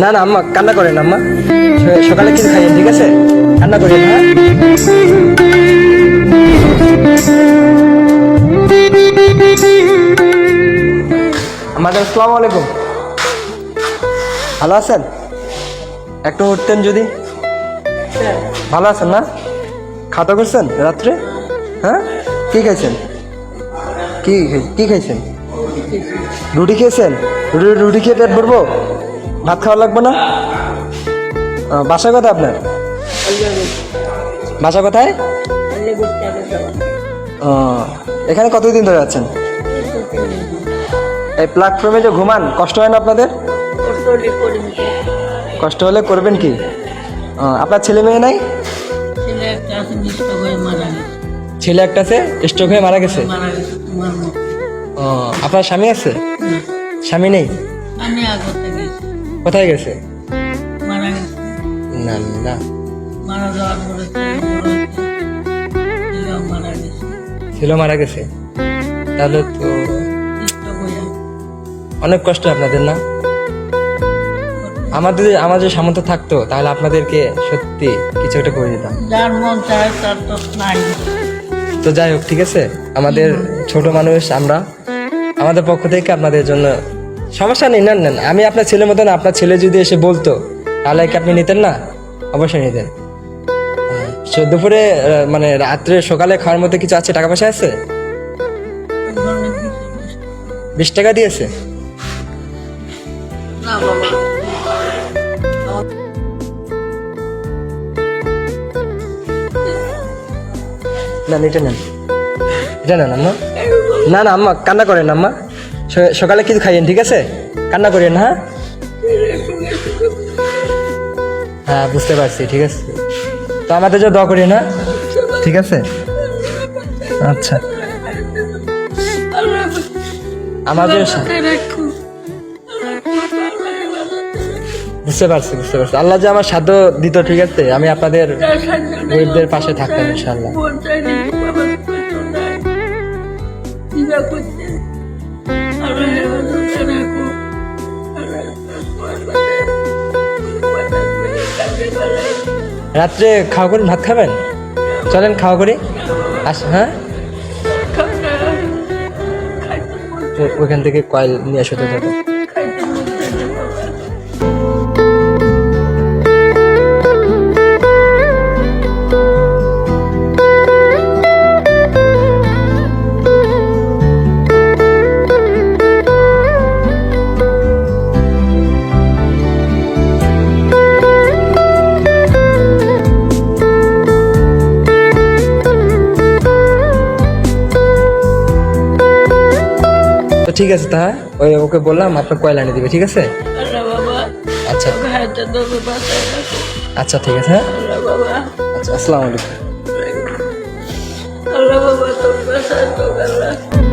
না না, আম্মা, কান্না করেন আম্মা। সকালে কিছু খাইয়েন, ঠিক আছে? কান্না করেন হ্যাঁ? আমাদের আসসালামু আলাইকুম। ভালো আছেন? একটু উঠতেন যদি। ভালো আছেন না? খাতা করছেন রাত্রে? হ্যাঁ? কী খাইছেন? কী কি খাইছেন? রুটি খেয়েছেন? রুটি রুটি খেয়ে পেট ভরবো? ভাত খাওয়া লাগবে না? বাসা কথা আপনার? বাসা কোথায়? এখানে কতদিন ধরে আছেন? এই প্ল্যাটফর্মে যে ঘুমান কষ্ট হয় না আপনাদের? কষ্ট হলে করবেন কি? আপনার ছেলে মেয়ে নাই? ছেলে একটা আছে হয়ে স্ট্রোক হয়ে মারা গেছে? আপনার স্বামী আছে? স্বামী নেই? কোথায় গেছে? মারা গেছে। না না মারা যাওয়ার পরে ছেলে মারা গেছে। ছেলে মারা গেছে? তাহলে তো অনেক কষ্ট আপনাদের না? আমাদের আমাদের সামর্থ্য থাকতো তাহলে আপনাদেরকে সত্যি কিছু একটা করে দিতাম। যার মন চায় তার তো নাই। তো যাই হোক ঠিক আছে? আমাদের ছোট মানুষ আমরা। আমাদের পক্ষ থেকে আপনাদের জন্য সমস্যা নেই নেন নেন। আমি আপনার ছেলের মতন আপনার ছেলে যদি এসে বলতো তাহলে কি আপনি নিতেন না? অবশ্যই নিতেন। দুপুরে মানে রাত্রে সকালে খাওয়ার মতো কিছু আছে টাকা পয়সা আছে। বিশ টাকা দিয়েছে। না এটা নেন। এটা নেন আম্মা। না না আম্মা কান্না করেন আম্মা। সকালে কিছু খাইয়েন, ঠিক আছে? কান্না করেন হ্যাঁ? হ্যাঁ বুঝতে পারছি, ঠিক আছে। তো আমাদের যে দোয়া করি না ঠিক আছে? আচ্ছা। আমাদের বুঝতে পারছি বুঝতে পারছি। আল্লাহ যে আমার সাধ্য দিত, ঠিক আছে? আমি আপনাদের গরিবদের পাশে থাকতাম ইনশাল্লাহ রাত্রে খাওয়া করে ভাত খাবেন? চলেন খাওয়া করি। আস হ্যাঁ? ওইখান থেকে কয়েল নিয়ে আসতে হবে ঠিক আছে তা ওই ওকে বললাম আপনার কয়লা এনে দিবে ঠিক আছে? আচ্ছা। আচ্ছা ঠিক আছে। হ্যাঁ আচ্ছা আসসালামু আলাইকুম। আল্লাহ বাবা তোর আল্লাহ